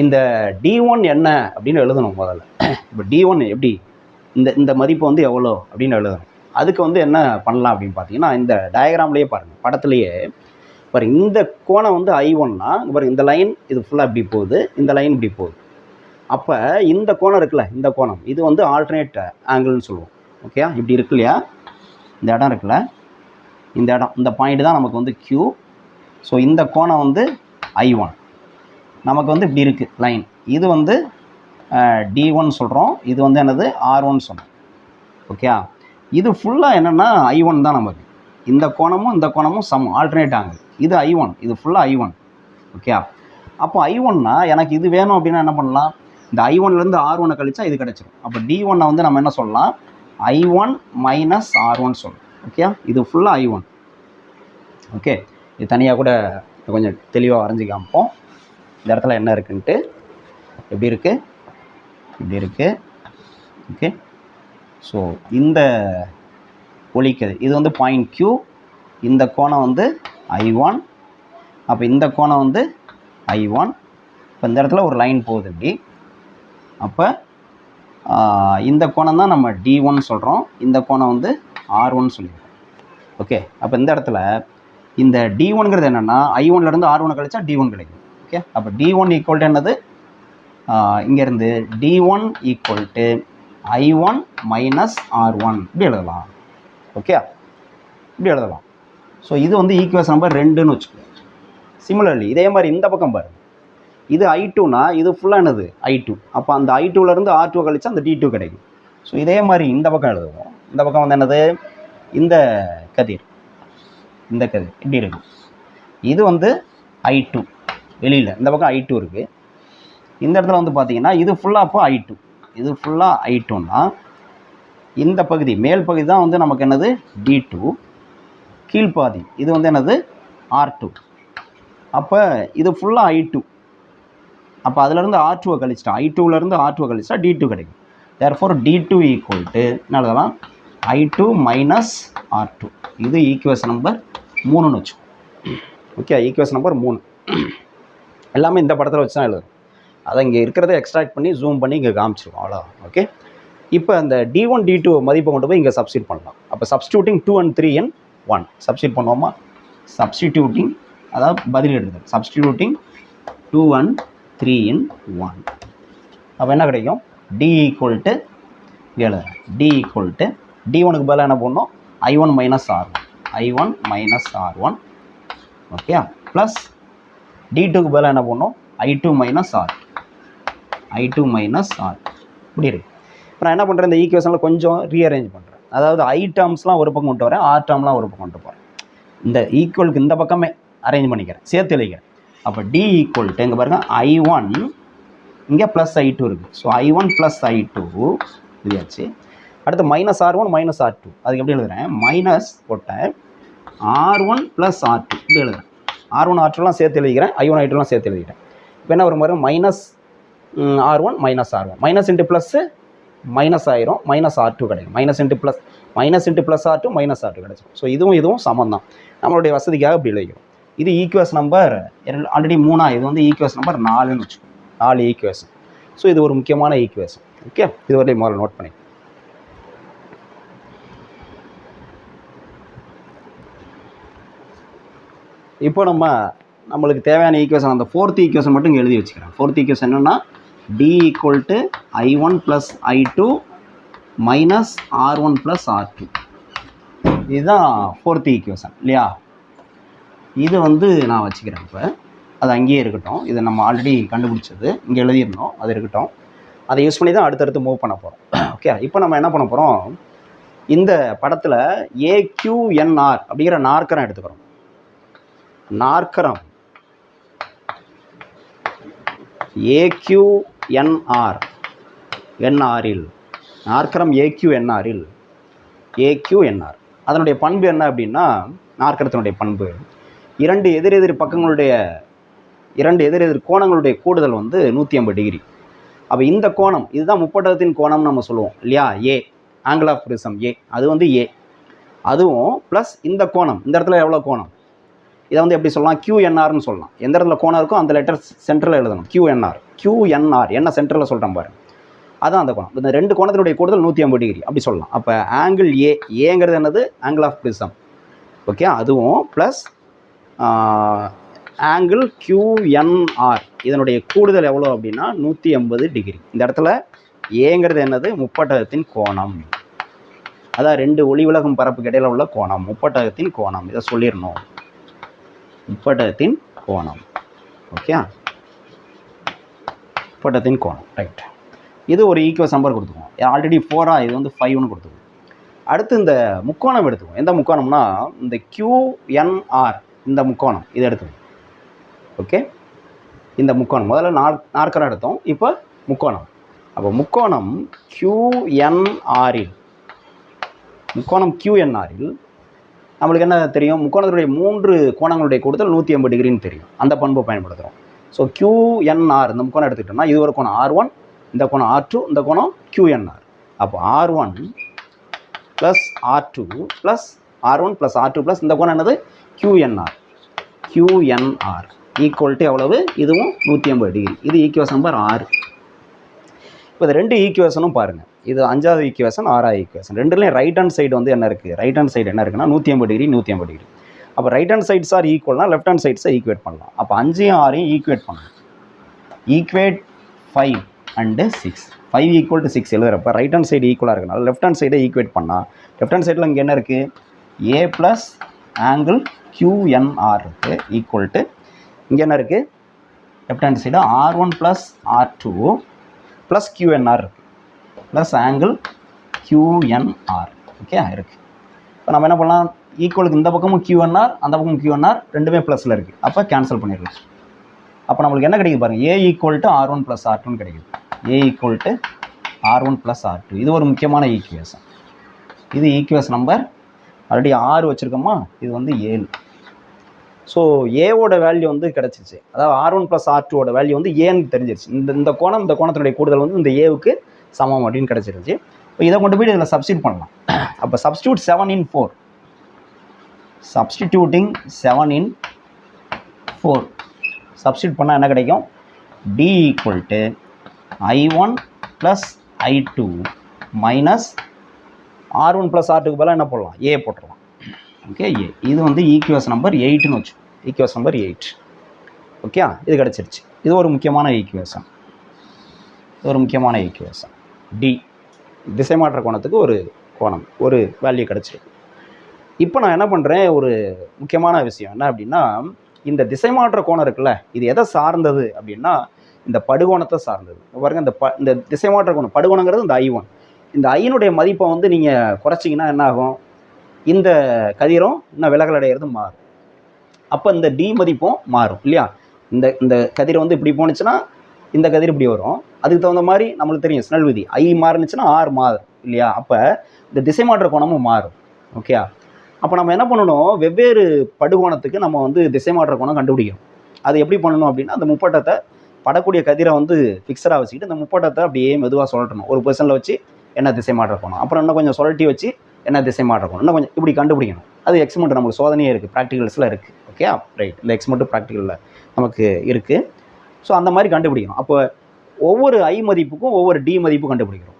இந்த டி ஒன் என்ன அப்படின்னு எழுதணும் முதல்ல. இப்போ டி ஒன் எப்படி? இந்த இந்த மதிப்பு வந்து எவ்வளோ அப்படின்னு எழுதணும். அதுக்கு வந்து என்ன பண்ணலாம் அப்படின்னு பார்த்தீங்கன்னா இந்த டயக்ராம்லேயே பாருங்கள் படத்துலையே. பாரு இந்த கோணம் வந்து ஐ ஒன்னா பாருங்க இந்த லைன் இது ஃபுல்லாக இப்படி போகுது. இந்த லைன் இப்படி போகுது. அப்போ இந்த கோணம் இருக்குல்ல இந்த கோணம் இது வந்து ஆல்டர்னேட் ஆங்கிள்னு சொல்லுவோம். ஓகேயா இப்படி இருக்கு இல்லையா? இந்த இடம் இருக்குல்ல? இந்த இடம் இந்த பாயிண்ட் தான் நமக்கு வந்து க்யூ ஸோ இந்த கோணம் வந்து ஐ ஒன் நமக்கு வந்து இப்படி இருக்குது லைன் இது வந்து டி ஒன் சொல்கிறோம் இது வந்து என்னது? ஆர் ஒன் சொல்கிறோம் ஓகேயா இது ஃபுல்லாக என்னென்னா ஐ ஒன் தான் நமக்கு. இந்த கோணமும் இந்த கோணமும் சம் ஆல்டர்னேட் ஆகுது இது ஐ ஒன் இது ஃபுல்லாக ஐ ஒன் ஓகே அப்போ ஐ ஒன்னா எனக்கு இது வேணும் அப்படின்னா என்ன பண்ணலாம்? இந்த ஐ ஒன்லேருந்து ஆர் ஒன்னை கழிச்சா இது கிடச்சிரும். அப்போ டி ஒன்னை வந்து நம்ம என்ன சொல்லலாம்? I one minus R one சொல்லலாம் ஓகே இது ஃபுல்லாக ஐ ஒன் ஓகே இது தனியாக கூட கொஞ்சம் தெளிவாக வரைஞ்சி காமிப்போம். இந்த இடத்துல என்ன இருக்குன்ட்டு? எப்படி இருக்குது இப்படி இருக்குது ஓகே ஸோ இந்த ஒலிக்குது இது வந்து பாயிண்ட் க்யூ இந்த கோணம் வந்து ஐ ஒன் அப்போ இந்த கோணம் வந்து ஐ ஒன் இப்போ இந்த இடத்துல ஒரு லைன் போகுது இப்படி. அப்போ இந்த கோணம் தான் நம்ம டி ஒன் சொல்கிறோம் இந்த கோணம் வந்து ஆர் ஒன் சொல்லியிருக்கோம். ஓகே அப்போ இந்த இடத்துல இந்த டி ஒன்ங்கிறது என்னென்னா ஐ ஒன்லேருந்து ஆர் ஒன் கழிச்சா டி ஒன் கிடைக்கும். ஓகே அப்போ டி ஒன் ஈக்குவல் டு என்னது? இங்கேருந்து T one equal to I one minus R one இப்படி எழுதலாம். ஓகே இப்படி எழுதலாம். ஸோ இது வந்து ஈக்குவேஷன் நம்பர் ரெண்டுன்னு வச்சுக்கோங்க. சிமிலர்லி இதே மாதிரி இந்த பக்கம் பாரு இது ஐ டூனா இது ஃபுல்லாக என்னது ஐ டூ அப்போ அந்த ஐ டூலேருந்து ஆர் டூ கழிச்சா அந்த டி டூ கிடைக்கும். ஸோ இதே மாதிரி இந்த பக்கம் எழுதுவோம். இந்த பக்கம் வந்து என்னது? இந்த கதிர். இந்த கதிர். இப்படி இருக்கும். இது வந்து ஐ டூ வெளியில். இந்த பக்கம் ஐ டூ இருக்குது இந்த இடத்துல வந்து பார்த்தீங்கன்னா இது ஃபுல்லாக அப்போ ஐ டூ இது ஃபுல்லாக ஐ டூன்னா இந்த பகுதி மேல் பகுதி தான் வந்து நமக்கு என்னது? டி டூ கீழ்ப்பாதி இது வந்து என்னது? ஆர் டூ அப்போ இது ஃபுல்லாக ஐ டூ அப்போ அதுலேருந்து ஆர் டூவை கழிச்சிட்டா ஐ டூவிலேருந்து ஆர் டூவை கழிச்சிட்டா டி டூ கிடைக்கும். Therefore T two equal to என்ன எழுதலாம்? I two minus R two இது ஈக்குவேஷன் நம்பர் மூணுன்னு வச்சோம் ஓகே ஈக்குவேஷன் நம்பர் மூணு. எல்லாமே இந்த படத்தில் வச்சு தான் எழுதும் அதை இங்கே இருக்கிறத எக்ஸ்ட்ராக்ட் பண்ணி ஜூம் பண்ணி இங்கே காமிச்சிருக்கோம் அவ்வளோ ஓகே இப்போ அந்த டி ஒன் டி டூ மதிப்பை கொண்டு போய் இங்கே சப்ஸ்டியூட் பண்ணலாம். அப்போ substituting two and three and one substitute பண்ணுவோமா? சப்ஸ்டிடியூட்டிங் அதாவது பதில் எடுத்தல் substituting two and three in one அப்போ என்ன கிடைக்கும்? டி ஈக்குவல் டு எழுதுறேன் டி ஈக்குவல் டு டி ஒனுக்கு பதிலாக என்ன பண்ணணும் I one minus R one I one minus R one okay plus T டூக்கு பதிலாக என்ன பண்ணணும் I two minus R I two minus R இப்படி இருக்கு இப்போ நான் என்ன பண்ணுறேன் இந்த ஈக்குவேஷனில் கொஞ்சம் ரீஅரேஞ்ச் பண்ணுறேன் அதாவது ஐ டேர்ம்ஸ்லாம் ஒரு பக்கம் கொண்டு வரேன் ஆர் டேர்ம்லாம் ஒரு பக்கம் கொண்டு போகிறேன் இந்த ஈக்குவலுக்கு இந்த பக்கமே அரேஞ்ச் பண்ணிக்கிறேன். சேர்த்து எழுதிக்கிறேன். அப்போ டி ஈக்குவல் டு இங்கே பாருங்கள் ஐ ஒன் இங்கே ப்ளஸ் ஐ டூ இருக்குது so I one plus I two இதுயாச்சு அடுத்து minus R one minus R two அதுக்கு எப்படி எழுதுகிறேன் மைனஸ் போட்டேன் R one plus R two இப்படி எழுதுகிறேன் ஆர் ஒன் ஆர் டூலாம் சேர்த்து எழுதிக்கிறேன். ஐ ஒன் ஐ டூலாம் சேர்த்து எழுதிக்கிறேன் இப்போ என்ன வரும் பாருங்க minus R one minus R one minus into plus minus ஆயிரும். மைனஸ் ஆர் டூ கிடைக்கும். Minus into plus minus into plus R two minus R two கிடைச்சிடும் ஸோ இதுவும் இதுவும் சமம் தான் நம்மளுடைய வசதிக்காக இப்படி எழுதிக்கிறோம். இது ஈக்குவேஸ் நம்பர் ஆல்ரெடி மூணா இது வந்து ஈக்குவேஸ் நம்பர் நாலுன்னு வச்சுக்கோங்க நாலு ஈக்குவேஷன் ஸோ இது ஒரு முக்கியமான ஈக்குவேஷன் ஓகே இது வரையும் முதல்ல நோட் பண்ணி இப்போ நம்ம நம்மளுக்கு தேவையான ஈக்குவேஷன் அந்த ஃபோர்த் ஈக்குவேஷன் மட்டும் இங்கே எழுதி வச்சுக்கிறேன். ஃபோர்த் ஈக்குவேஷன் என்னென்னா T equal to I one plus I two minus R one plus R two இதுதான் ஃபோர்த் ஈக்குவேஷன் இல்லையா? இது வந்து நான் வச்சுக்கிறேன் இப்போ. அது அங்கேயே இருக்கட்டும். இதை நம்ம ஆல்ரெடி கண்டுபிடிச்சது. இங்கே எழுதியிருந்தோம். அது இருக்கட்டும். அதை யூஸ் பண்ணி தான் அடுத்தடுத்து மூவ் பண்ண போகிறோம் ஓகே இப்போ நம்ம என்ன பண்ண போகிறோம் இந்த படத்தில் ஏக்யூஎன்ஆர் அப்படிங்கிற நாற்கரம் எடுத்துக்கிறோம். நாற்கரம். ஏக்யூஎன்ஆர் என்ஆரில் நாற்கரம் ஏக்யூஎன்ஆரில் ஏக்யூஎன்ஆர் அதனுடைய பண்பு என்ன அப்படின்னா நாற்கரத்தினுடைய பண்பு. இரண்டு எதிரெதிர் பக்கங்களுடைய இரண்டு எதிரெதிர் கோணங்களுடைய கூடுதல் வந்து நூற்றி ஐம்பது டிகிரி அப்போ இந்த கோணம் இதுதான் முப்பட்டகத்தின் கோணம் நம்ம சொல்லுவோம் இல்லையா? A angle of prism A அது வந்து ஏ அதுவும் ப்ளஸ் இந்த கோணம் இந்த இடத்துல எவ்வளோ கோணம்? இதை வந்து எப்படி சொல்லலாம்? கியூஎன்ஆர்னு சொல்லலாம். எந்த இடத்துல கோணம் இருக்கோ அந்த லெட்டர் சென்டரில் எழுதணும். கியூஎன்ஆர் கியூஎன்ஆர் என்ன சென்டரில் சொல்கிறேன் பாரு அதான் அந்த கோணம். இந்த ரெண்டு கோணத்தினுடைய கூடுதல் நூற்றி ஐம்பது டிகிரி அப்படி சொல்லலாம். அப்போ ஆங்கிள் ஏ ஏங்கிறது என்னது? ஆங்கிள் ஆஃப் ப்ரிசம் ஓகே அதுவும் ப்ளஸ் ஆங்கிள் QNR இதனுடைய கூடுதல் எவ்வளோ அப்படின்னா நூற்றி எண்பது டிகிரி இந்த இடத்துல ஏங்கிறது என்னது? முப்பட்டகத்தின் கோணம். அதான் ரெண்டு ஒளி உலகம் பரப்புக்கு இடையில உள்ள கோணம். முப்பட்டகத்தின் கோணம். இதை சொல்லிடணும். முப்பட்டகத்தின் கோணம். ஓகே முப்பட்டகத்தின் கோணம். ரைட் இது ஒரு ஈக்குவஸ் சம்பர் கொடுத்துக்குவோம் ஆல்ரெடி ஃபோரா இது வந்து ஃபைவ்னு கொடுத்துக்குவோம் அடுத்து இந்த முக்கோணம் எடுத்துக்குவோம். எந்த முக்கோணம்னா இந்த க்யூஎன்ஆர் இந்த முக்கோணம் இதை எடுத்துக்கணும் ஓகே இந்த முக்கோணம் முதல்ல நாற் நாற்கரம் எடுத்தோம். இப்போ முக்கோணம். அப்போ முக்கோணம் கியூஎன்ஆரில் முக்கோணம் கியூஎன்ஆரில் நம்மளுக்கு என்ன தெரியும்? முக்கோணத்துடைய மூன்று கோணங்களுடைய கூடுதல் நூற்றி ஐம்பது டிகிரின்னு தெரியும். அந்த பண்பை பயன்படுத்துகிறோம் ஸோ கியூஎன்ஆர் இந்த முக்கோணம் எடுத்துக்கிட்டோம்னா இது ஒரு கோணம் ஆர் ஒன் இந்த கோணம் ஆர் டூ இந்த கோணம் கியூஎன்ஆர் அப்போ R one plus R two plus R one plus R two plus இந்த கோணம் என்னது? QNR QNR ஈக்குவல் டு எவ்வளவு? இதுவும் நூற்றி ஐம்பது டிகிரி இது ஈக்குவேஷன் நம்பர் ஆறு. இப்போ இந்த ரெண்டு ஈக்குவேஷனும் பாருங்கள் இது அஞ்சாவது ஈக்குவேஷன் ஆறாவது ஈக்குவேஷன் ரெண்டுலேயும் ரைட் ஹேண்ட் சைடு வந்து என்ன இருக்குது ரைட் ஹேண்ட் சைடு என்ன இருக்குன்னா நூற்றி ஐம்பது டிகிரி நூற்றி ஐம்பது டிகிரி அப்போ ரைட் ஹேண்ட் சைட்ஸ் ஆர் ஈக்குவல்னா லெஃப்ட் ஹேண்ட் சைட்ஸை ஈக்குவேட் பண்ணலாம். அப்போ அஞ்சையும் ஆறையும் ஈக்குவேட் பண்ணலாம். Equate five and six five equal to six எழுதுறப்ப right hand side ஈக்குவலாக இருக்கனால லெஃப்ட் ஹேண்ட் சைடை ஈக்குவேட் பண்ணால் லெஃப்ட் ஹேண்ட் சைடில் இங்கே என்ன இருக்குது ஏ ப்ளஸ் ஆங்கிள் QNR இருக்குது ஈக்குவல் டு இங்கே என்ன இருக்குது left side R one plus R two plus QNR இருக்குது ப்ளஸ் ஆங்கிள் க்யூஎன்ஆர் ஓகே இருக்குது இப்போ நம்ம என்ன பண்ணலாம்? ஈக்குவலுக்கு இந்த பக்கமும் க்யூஎன்ஆர் அந்த பக்கமும் கியூஎன்ஆர் ரெண்டுமே ப்ளஸில் இருக்குது அப்போ கேன்சல் பண்ணிடலாம் அப்போ நம்மளுக்கு என்ன கிடைக்குது பாருங்கள் A equal to R one plus R டூன்னு கிடைக்குது. A equal to R one plus R two இது ஒரு முக்கியமான ஈக்குவேஷன் இது ஈக்குவேஷன் நம்பர் ஆல்ரெடி ஆறு வச்சுருக்கோமா? இது வந்து ஏழு. ஸோ ஏவோட வேல்யூ வந்து கிடச்சிச்சு. அதாவது ஆர் ஒன் ப்ளஸ் ஆர் டூவோட வேல்யூ வந்து ஏன்னு தெரிஞ்சிருச்சு. இந்த இந்த கோணம் இந்த கோணத்தினுடைய கூடுதல் வந்து இந்த ஏவுக்கு சமம் அப்படின்னு கிடச்சிருச்சு. இப்போ இதை கொண்டு போய் இதில் சப்ஸ்டியூட் பண்ணலாம். அப்போ substitute seven in four substituting seven in four substitute பண்ணால் என்ன கிடைக்கும்? T equal to I one plus I two minus R one plus R டூக்கு பதிலாக என்ன போடலாம்? ஏ போட்டுடலாம். ஓகே ஏ இது வந்து ஈக்குவேஷன் நம்பர் எயிட்னு வச்சு ஈக்குவேஷன் நம்பர் எயிட் ஓகே இது கிடச்சிருச்சு. இது ஒரு முக்கியமான ஈக்குவேஷன் இது ஒரு முக்கியமான ஈக்குவேஷன் டி திசை மாற்ற கோணத்துக்கு ஒரு கோணம். ஒரு வேல்யூ கிடச்சிருக்கு. இப்போ நான் என்ன பண்ணுறேன் ஒரு முக்கியமான விஷயம் என்ன அப்படின்னா இந்த திசை மாற்ற கோணம் இருக்குல்ல இது எதை சார்ந்தது அப்படின்னா இந்த படுகோணத்தை சார்ந்தது. பாருங்கள் இந்த ப இந்த திசை மாற்ற கோணம். படுகோணங்கிறது இந்த ஐ ஒன் இந்த ஐயனுடைய மதிப்பை வந்து நீங்கள் குறைச்சிங்கன்னா என்ன ஆகும் இந்த கதிரும் இன்னும் விலகல் அடைகிறது மாறும். அப்போ இந்த டி மதிப்பும் மாறும் இல்லையா? இந்த இந்த கதிர் வந்து இப்படி போணுச்சுன்னா இந்த கதிர் இப்படி வரும். அதுக்கு தகுந்த மாதிரி நம்மளுக்கு தெரியும் ஸ்னல் விதி. ஐ மாறுனுச்சுன்னா ஆறு மாறும் இல்லையா? அப்போ இந்த திசை மாற்ற கோணமும் மாறும் ஓகே அப்போ நம்ம என்ன பண்ணணும்? வெவ்வேறு படுகோணத்துக்கு நம்ம வந்து திசை மாற்ற கோணம் கண்டுபிடிக்கணும். அது எப்படி பண்ணணும் அப்படின்னா அந்த முப்பட்டத்தை படக்கூடிய கதிரை வந்து ஃபிக்ஸடாக வச்சுக்கிட்டு இந்த முப்பட்டத்தை அப்படியே மெதுவாக சொல்லட்டணும் ஒரு பொசிஷனில் வச்சு என்ன திசை மாற்ற போகணும்? அப்புறம் இன்னும் கொஞ்சம் சுழட்டி வச்சு என்ன திசை மாற்ற போகணும்? இன்னும் கொஞ்சம் இப்படி கண்டுபிடிக்கணும். அது எக்ஸ்மெண்ட் நமக்கு சோதனையே இருக்குது ப்ராக்டிகல்ஸில் இருக்குது ஓகே ரைட் இந்த எக்ஸ்மெண்ட் ப்ராக்டிக்கலில் நமக்கு இருக்குது ஸோ அந்த மாதிரி கண்டுபிடிக்கணும். அப்போ ஒவ்வொரு ஐ மதிப்புக்கும் ஒவ்வொரு டி மதிப்பு கண்டுபிடிக்கிறோம்.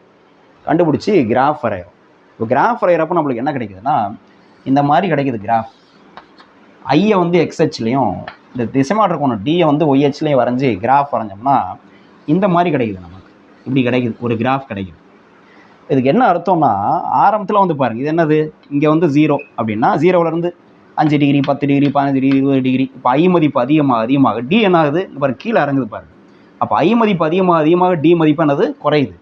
கண்டுபிடிச்சி கிராஃப் வரைகிறோம் இப்போ கிராஃப் வரைகிறப்ப நம்மளுக்கு என்ன கிடைக்குதுன்னா இந்த மாதிரி கிடைக்குது கிராஃப் ஐயை வந்து எக்ஸ்ஹெச்லேயும் இந்த திசை மாற்ற கோணம் டியை வந்து ஒய்ஹெச்லேயும் வரைஞ்சி கிராஃப் வரைஞ்சோம்னா இந்த மாதிரி கிடைக்குது நமக்கு. இப்படி கிடைக்குது. ஒரு கிராஃப் கிடைக்குது. இதுக்கு என்ன அர்த்தம்னா ஆரம்பத்தில் வந்து பாருங்கள் இது என்னது? இங்கே வந்து ஜீரோ அப்படின்னா ஜீரோவிலேருந்து அஞ்சு டிகிரி பத்து டிகிரி பதினஞ்சு டிகிரி இருபது டிகிரி இப்போ ஐ மதிப்பு அதிகமாக அதிகமாக டி என்ன ஆகுது? பாருங்க கீழே இறங்குது பாருங்க. அப்போ ஐ மதிப்பு அதிகமாக அதிகமாக டி மதிப்பு என்னது? குறையுது.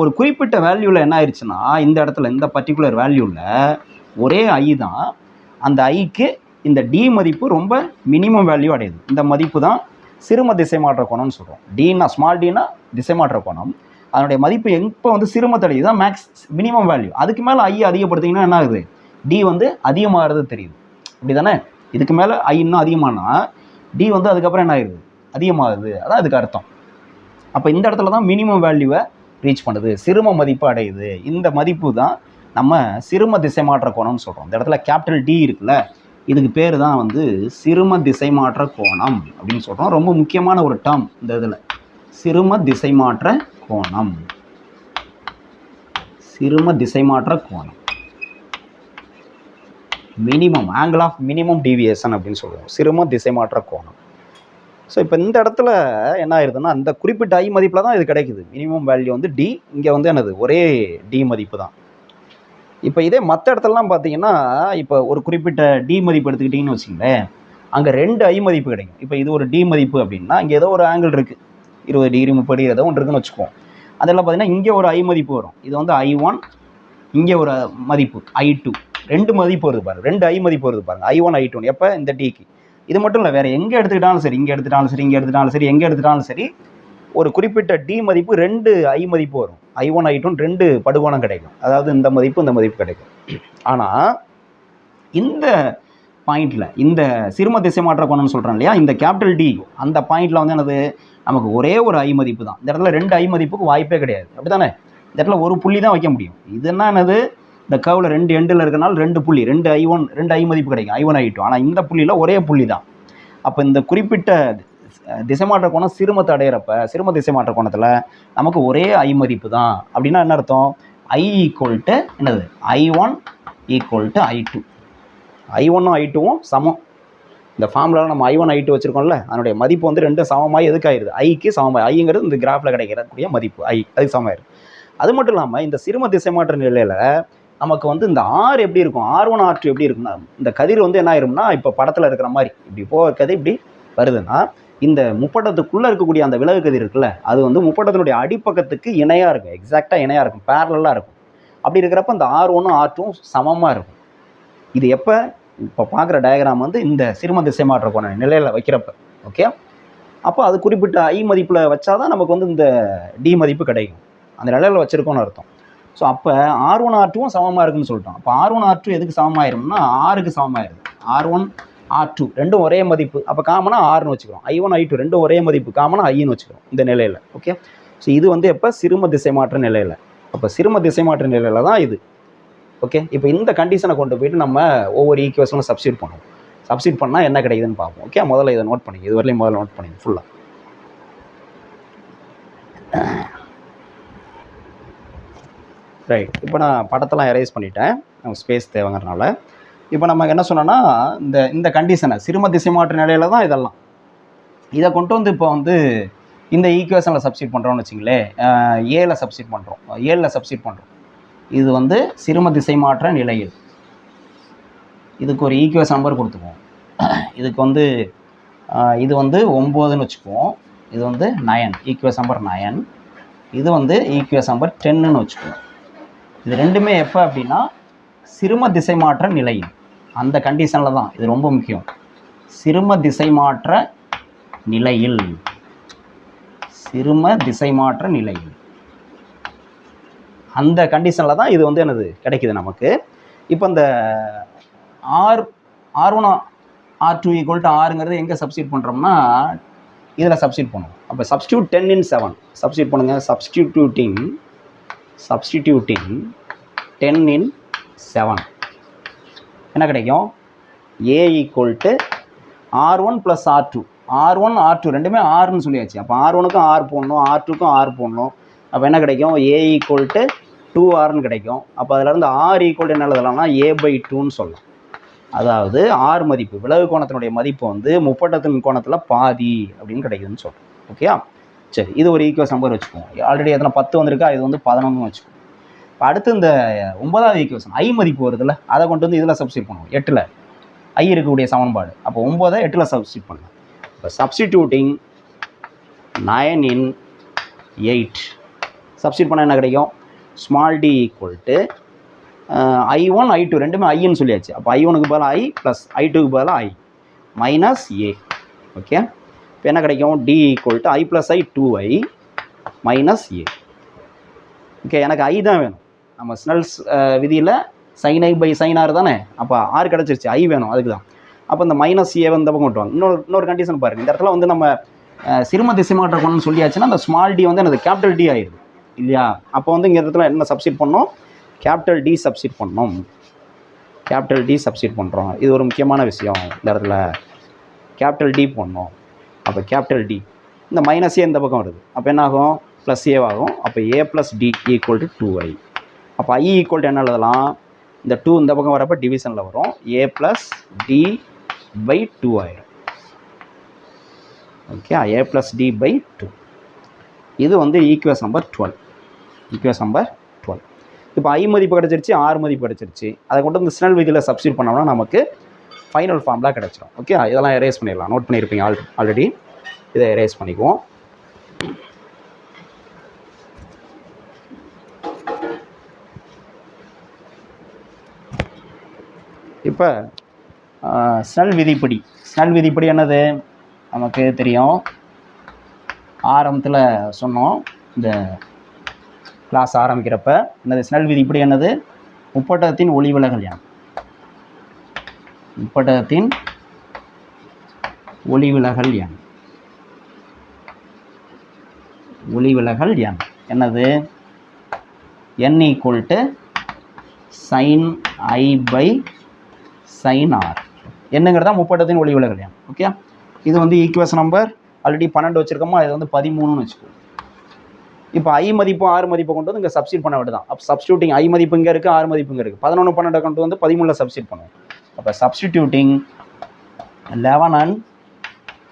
ஒரு குறிப்பிட்ட வேல்யூவில் என்ன ஆயிடுச்சுன்னா இந்த இடத்துல இந்த பர்டிகுலர் வேல்யூவில் ஒரே ஐ தான் அந்த ஐக்கு இந்த டி மதிப்பு ரொம்ப மினிமம் வேல்யூ அடையுது. இந்த மதிப்பு தான் சிறும திசை மாற்ற கோணம்னு சொல்கிறோம் டீனா ஸ்மால் டீனா திசை மாற்ற கோணம். அதனுடைய மதிப்பு எப்போ வந்து சிறுமத்தடையுது தான் மேக்ஸ் மினிமம் வேல்யூ அதுக்கு மேலே ஐ அதிகப்படுத்திங்கன்னா என்ன ஆகுது? டி வந்து அதிகமாகிறது தெரியுது. அப்படி தானே இதுக்கு மேலே ஐ இன்னும் அதிகமானா டி வந்து அதுக்கப்புறம் என்ன ஆகுது அதிகமாகுது. அதான் இதுக்கு அர்த்தம். அப்போ இந்த இடத்துல தான் மினிமம் வேல்யூவை ரீச் பண்ணுது. சிறும மதிப்பு அடையுது. இந்த மதிப்பு தான் நம்ம சிறும திசை மாற்ற கோணம்னு சொல்கிறோம் இந்த இடத்துல கேபிட்டல் டி இருக்குல்ல இதுக்கு பேர் தான் வந்து சிறும திசை மாற்ற கோணம் அப்படின்னு சொல்கிறோம் ரொம்ப முக்கியமான ஒரு டேர்ம் இந்த இதில். சிறும திசை மாற்ற கோணம். சிறும திசைமாற்ற கோணம். Minimum angle of minimum deviation அப்படின்னு சொல்லுவோம். சிறும திசைமாற்ற கோணம். ஸோ இப்போ இந்த இடத்துல என்ன ஆயிருதுன்னா அந்த குறிப்பிட்ட ஐ மதிப்பில் தான் இது கிடைக்குது. மினிமம் வேல்யூ வந்து டி இங்கே வந்து என்னது? ஒரே டி மதிப்பு தான். இப்போ இதே மற்ற இடத்துலலாம் பார்த்தீங்கன்னா இப்போ ஒரு குறிப்பிட்ட டி மதிப்பு எடுத்துக்கிட்டிங்கன்னு வச்சுங்களேன் அங்கே ரெண்டு ஐ மதிப்பு கிடைக்கும். இப்போ இது ஒரு டி மதிப்பு அப்படின்னா இங்கே ஏதோ ஒரு ஆங்கிள் இருக்குது இருபது டிகிரி முப்பது டிகிரி ஏதோ ஒன்று இருக்குன்னு வச்சுக்குவோம். அதெல்லாம் பார்த்தீங்கன்னா இங்கே ஒரு ஐ மதிப்பு வரும். இது வந்து ஐ ஒன் இங்கே ஒரு மதிப்பு ஐ டூ ரெண்டு மதிப்பு வருது பாருங்க. ரெண்டு ஐ மதிப்பு வருது பாருங்க. ஐ ஒன் ஐ டூ எப்போ? இந்த டிக்கு இது மட்டும் இல்லை வேறு எங்கே எடுத்துக்கிட்டாலும் சரி இங்கே எடுத்துட்டாலும் சரி இங்கே எடுத்துட்டாலும் சரி எங்கே எடுத்துட்டாலும் சரி ஒரு குறிப்பிட்ட டி மதிப்பு ரெண்டு ஐ மதிப்பு வரும். ஐ ஒன் ஐ டூன் ரெண்டு படுகோணம் கிடைக்கும். அதாவது இந்த மதிப்பு இந்த மதிப்பு கிடைக்கும். ஆனால் இந்த பாயிண்டில் இந்த சிறும திசை மாற்ற கோணம்னு சொல்கிறேன் இல்லையா? இந்த கேபிட்டல் டி அந்த பாயிண்டில் வந்து என்னது? நமக்கு ஒரே ஒரு ஐ மதிப்பு தான். இந்த இடத்துல ரெண்டு ஐ மதிப்புக்கு வாய்ப்பே கிடையாது. அப்படி தானே இந்த இடத்துல ஒரு புள்ளி தான் வைக்க முடியும். இது என்ன என்னது? இந்த கவில் ரெண்டு எண்டில் இருக்கனால ரெண்டு புள்ளி. ரெண்டு ஐ ஒன் ரெண்டு ஐ மதிப்பு கிடைக்கும். ஐ ஒன் ஐ டூ ஆனால் இந்த புள்ளியில் ஒரே புள்ளி தான். அப்போ இந்த குறிப்பிட்ட திசை மாற்ற கோணம் சிறுமத்தை அடையிறப்ப சிறும திசை மாற்ற கோணத்தில் நமக்கு ஒரே ஐ மதிப்பு தான். அப்படின்னா என்ன அர்த்தம்? ஐ ஈக்குவல் டு என்னது? I one equal to I two I ஒன்னும் ஐ டூவும் சமம். இந்த ஃபார்முலாவில் நம்ம ஐ ஒன் ஐ டூ வச்சுருக்கோம்ல அதனுடைய மதிப்பு வந்து ரெண்டும் சமமாக எதுக்கு ஆயிருது ஐக்கு சமமாக ஐங்கிறது இந்த கிராஃபில் கிடைக்கிறக்கூடிய மதிப்பு. ஐ அதுக்கு சமமாயிருது அது மட்டும் இல்லாமல் இந்த சிறும திசை மாற்ற நிலையில் நமக்கு வந்து இந்த ஆர் எப்படி இருக்கும்? ஆர் ஒன் ஆர் டூ எப்படி இருக்கும்னா இந்த கதிர் வந்து என்ன ஆயிரும்னா இப்போ படத்தில் இருக்கிற மாதிரி இப்படி போக கதிர் இப்படி வருதுன்னா இந்த முப்பட்டத்துக்குள்ளே இருக்கக்கூடிய அந்த விலகு கதிர் இருக்குல்ல அது வந்து முப்பட்டத்தினுடைய அடிப்பக்கத்துக்கு இணையாக இருக்கும். எக்ஸாக்டாக இணையாக இருக்கும். பேரலாக இருக்கும். அப்படி இருக்கிறப்ப இந்த ஆர் ஒன்றும் ஆர் டூவும் சமமாக இருக்கும். இது எப்போ? இப்போ பார்க்குற டயக்ராம் வந்து இந்த சிறும திசை மாற்ற கோண நிலையில் வைக்கிறப்ப ஓகே அப்போ அது குறிப்பிட்ட ஐ மதிப்பில் வச்சாதான் நமக்கு வந்து இந்த டி மதிப்பு கிடைக்கும். அந்த நிலையில் வச்சுருக்கோன்னு அர்த்தம். ஸோ அப்போ ஆர் ஒன் ஆர் டூவும் சமமாக இருக்குன்னு சொல்லிட்டோம். அப்போ ஆர் ஒன் ஆர் டூ எதுக்கு சமமாயிரும்னா ஆறுக்கு சமமாயிருது. ஆர் ஒன் ஆர் டூ ரெண்டும் ஒரே மதிப்பு. அப்போ காமனாக ஆறுன்னு வச்சுக்கிறோம். ஐ ஒன் ஐ டூ ரெண்டும் ஒரே மதிப்பு. காமனாக ஐன்னு வச்சுக்கிறோம் இந்த நிலையில் ஓகே ஸோ இது வந்து எப்போ? சிறும திசை மாற்ற நிலையில். அப்போ சிறும திசை மாற்ற நிலையில் தான் இது. ஓகே இப்போ இந்த கண்டிஷனை கொண்டு போயிட்டு நம்ம ஒவ்வொரு ஈக்குவேஷனும் சப்ஸ்டியூட் பண்ணுவோம். சப்ஸ்டியூட் பண்ணால் என்ன கிடைக்குதுன்னு பார்ப்போம். ஓகே முதல்ல இதை நோட் பண்ணிங்க இது வரையிலும் முதல்ல நோட் பண்ணிங்க ஃபுல்லாக ரைட் இப்போ நான் படத்தெல்லாம் எரேஸ் பண்ணிட்டேன். நமக்கு ஸ்பேஸ் தேவைங்கிறனால இப்போ நம்ம என்ன சொன்னோன்னா இந்த இந்த கண்டிஷனை சிறும திசை மாற்ற நிலையில தான் இதெல்லாம். இதை கொண்டு வந்து இப்போ வந்து இந்த ஈக்குவேஷனில் சப்ஸ்டியூட் பண்ணுறோம்னு வச்சிங்களேன். ஏல சப்ஸ்டியூட் பண்ணுறோம் ஏழில் சப்ஸ்டியூட் பண்ணுறோம் இது வந்து சிறும திசை மாற்ற நிலையில். இதுக்கு ஒரு ஈக்குவேஷன் நம்பர் கொடுத்துக்குவோம். இதுக்கு வந்து இது வந்து ஒம்போதுன்னு வச்சுக்குவோம். இது வந்து நயன் ஈக்குவேஷன் நம்பர் நயன் இது வந்து ஈக்குவேஷன் நம்பர் டென்னுன்னு வச்சுக்குவோம். இது ரெண்டுமே எப்போ அப்படின்னா சிறும திசை மாற்ற நிலையில். அந்த கண்டிஷனில் தான். இது ரொம்ப முக்கியம். சிறும திசை மாற்ற நிலையில். சிறும திசை மாற்ற நிலையில். அந்த கண்டிஷனில் தான் இது வந்து எனது கிடைக்குது நமக்கு. இப்போ இந்த R R one R two equal to ஆறுங்கிறது எங்கே சப்ஸ்டியூட் பண்ணுறோம்னா இதில் சப்ஸ்டியூட் பண்ணுவோம். அப்போ substitute ten in seven substitute பண்ணுங்கள் substituting substituting ten in seven என்ன கிடைக்கும்? A equal to R one plus R two R one R two ரெண்டுமே ஆறுன்னு சொல்லியாச்சு. அப்போ ஆர் ஒனுக்கும் ஆர் போடணும் ஆர் டூக்கும் ஆர் போடணும். அப்போ என்ன கிடைக்கும்? ஏ ஈக்குவல் டு டூ ஆர்னு கிடைக்கும். அப்போ அதிலேருந்து ஆர் ஈக்குவல் என்ன எழுதலாம்னா ஏ பை டூன்னு சொல்லலாம். அதாவது ஆர் மதிப்பு விலகு கோணத்தினுடைய மதிப்பு வந்து முப்பட்டத்தின் கோணத்தில் பாதி அப்படின்னு கிடைக்குதுன்னு சொல்கிறோம் ஓகேயா? சரி இது ஒரு ஈக்குவஸ் நம்பர் வச்சுக்குவோம். ஆல்ரெடி எத்தனை? பத்து வந்திருக்கா? இது வந்து பதினொன்று வச்சுக்குவோம். இப்போ அடுத்து இந்த ஒன்பதாவது ஈக்குவேஷன் ஐ மதிப்பு வருதுல்ல அதை கொண்டு வந்து இதில் சப்ஸ்டியூட் பண்ணுவோம். எட்டில். ஐ இருக்கக்கூடிய சமன்பாடு. அப்போ ஒம்பதை எட்டில் சப்ஸ்டியூட் பண்ணலாம். இப்போ substituting nine in eight substitute பண்ணால் என்ன கிடைக்கும்? Small T equal to I one I two ரெண்டுமே ஐன்னு சொல்லியாச்சு. அப்போ ஐ ஒனுக்கு பதிலாக ஐ ப்ளஸ் ஐ டூக்கு பதிலாக ஐ மைனஸ் ஏ ஓகே இப்போ என்ன கிடைக்கும்? T equal to I plus I two I minus A okay எனக்கு ஐ தான் வேணும். நம்ம ஸ்னெல்ஸ் விதியில் sine I by sine R தானே? அப்போ ஆர் கிடச்சிருச்சு. ஐ வேணும். அதுக்கு தான். அப்போ இந்த மைனஸ் ஏ வந்து பக்கம் கொண்டு இன்னொரு இன்னொரு கண்டிஷன் பாருங்கள் இந்த இடத்துல வந்து நம்ம அஹ், சிறும திசைமாற்ற கொண்டு சொல்லியாச்சுன்னா அந்த ஸ்மால் டி வந்து எனக்கு கேபிட்டல் டி ஆயிடுது இல்லையா? அப்போ வந்து இங்கே இடத்துல என்ன சப்ஸ்டிட் பண்ணோம்? கேபிட்டல் டி சப்ஸ்டிட் பண்ணோம். கேபிட்டல் டி சப்ஸ்டிட் பண்ணுறோம் இது ஒரு முக்கியமான விஷயம் இந்த இடத்துல. கேபிட்டல் டி பண்ணோம். அப்போ கேபிட்டல் டி இந்த மைனஸே இந்த பக்கம் வருது. அப்போ என்ன ஆகும்? ப்ளஸ் ஏ ஆகும். அப்போ A plus D equal to two I அப்போ ஐ ஈக்குவல் டு என்ன எழுதலாம்? இந்த டூ இந்த பக்கம் வரப்போ டிவிஷனில் வரும். A plus D by two ஆயிரும் okay A plus D by two இது வந்து equals number twelve equals number twelve. இப்போ ஐ மதிப்பு கிடச்சிருச்சு ஆறு மதிப்பு கிடச்சிருச்சு. அதை கொண்டு வந்து ஸ்னல் விதியில் சப்ஸ்டியூட் பண்ணோம்னா நமக்கு ஃபைனல் ஃபார்ம்லாம் கிடச்சிடும் ஓகே இதெல்லாம் எரேஸ் பண்ணிடலாம். நோட் பண்ணியிருப்பீங்க ஆல் ஆல்ரெடி இதை எரேஸ் பண்ணிக்குவோம். இப்போ ஸ்னல் விதிப்படி. ஸ்னல் விதிப்படி என்னது? நமக்கு தெரியும். ஆரம்பத்தில் சொன்னோம். இந்த கிளாஸ் ஆரம்பிக்கிறப்ப என்னது ஸ்னல் விதிப்படி என்னது? முப்பட்டகத்தின் ஒளி விலகல் எண். முப்பட்டகத்தின் ஒளி விலகல் எண். ஒளி விலகல் எண். என்னது? N equal to sine I by sine R என்னங்கிறதா முப்பட்டத்தின் ஒளி விலகல் எண். ஓகே இது வந்து ஈக்குவேஷன் நம்பர் ஆல்ரெடி பன்னெண்டு வச்சுருக்கோமா? இது வந்து பதிமூணுன்னு வச்சுக்கோ. இப்போ ஐ மதிப்பு ஆறு மதிப்பு கொண்டு வந்து இங்கே சப்ஸ்டியூட் பண்ண வேண்டியது தான் அப்போ சப்ஸ்டியூட்டிங் ஐ மதிப்பு இங்கே இருக்குது ஆறு மதிப்பு இங்கே இருக்குது பதினொன்று பன்னெண்டு கொண்டு வந்து பதிமூணில் சப்ஸ்டியூட் பண்ணுவோம். அப்போ substituting eleven and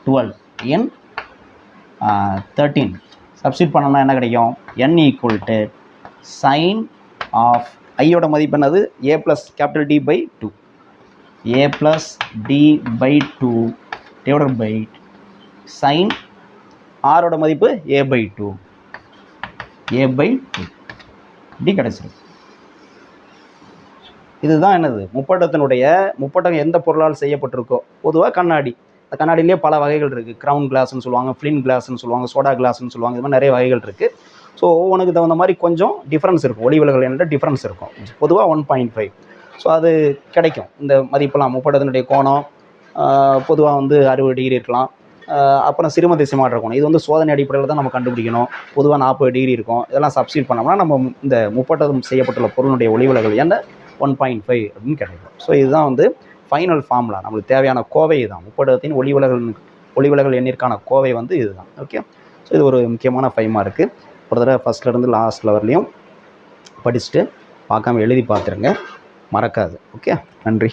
twelve in thirteen substitute பண்ணோம்னா என்ன கிடைக்கும்? N equal to sine of ஐயோட மதிப்பு என்னது? A plus capital D by two A plus D by two divided by sine ஆரோட மதிப்பு A by two A by D இப்படி கிடச்சிருக்கு இதுதான் என்னது? முப்பட்டத்தினுடைய முப்பட்டகம் எந்த பொருளால் செய்யப்பட்டிருக்கோ பொதுவாக கண்ணாடி. அந்த கண்ணாடியிலே பல வகைகள் இருக்குது க்ரௌன் கிளாஸ்னு சொல்லுவாங்க ஃப்ளின் கிளாஸ்னு சொல்லுவாங்க சோடா கிளாஸ்னு சொல்லுவாங்க இது மாதிரி நிறைய வகைகள் இருக்குது ஸோ ஒவ்வொன்றுக்கு தகுந்த மாதிரி கொஞ்சம் டிஃப்ரென்ஸ் இருக்கும். ஒளி விலகல் என்ற டிஃப்ரென்ஸ் இருக்கும். பொதுவாக ஒன் பாயிண்ட் ஃபைவ் ஸோ அது கிடைக்கும். இந்த மதிப்பெல்லாம் முப்பட்டத்தினுடைய கோணம் பொதுவாக வந்து அறுபது டிகிரி இருக்கலாம். அப்புறம் சிறும திசை இருக்கும் இது வந்து சோதனை அடிப்படையில் தான் நம்ம கண்டுபிடிக்கணும். பொதுவாக நாற்பது டிகிரி இருக்கும். இதெல்லாம் சப்ஸ்டியூட் பண்ணோம்னா நம்ம இந்த முப்பட்டதும் செய்யப்பட்டுள்ள பொருளுடைய ஒளிவிலகல் என்ன ஒன் பாயிண்ட் ஃபைவ் அப்படின்னு கிடைக்கும். ஸோ இதுதான் வந்து ஃபைனல் ஃபார்முலா நம்மளுக்கு தேவையான கோவை தான் முப்பட்டத்தின் ஒளி விலகல் எண்ணிற்கான கோவை வந்து இதுதான். ஓகே ஸோ இது ஒரு முக்கியமான ஃபைவ் மார்க்கு ஒரு தடவை ஃபஸ்ட்லேருந்து லாஸ்ட் லெவர்லேயும் படிச்சுட்டு பார்க்காம எழுதி பார்த்துருங்க. மறக்காது. ஓகே நன்றி.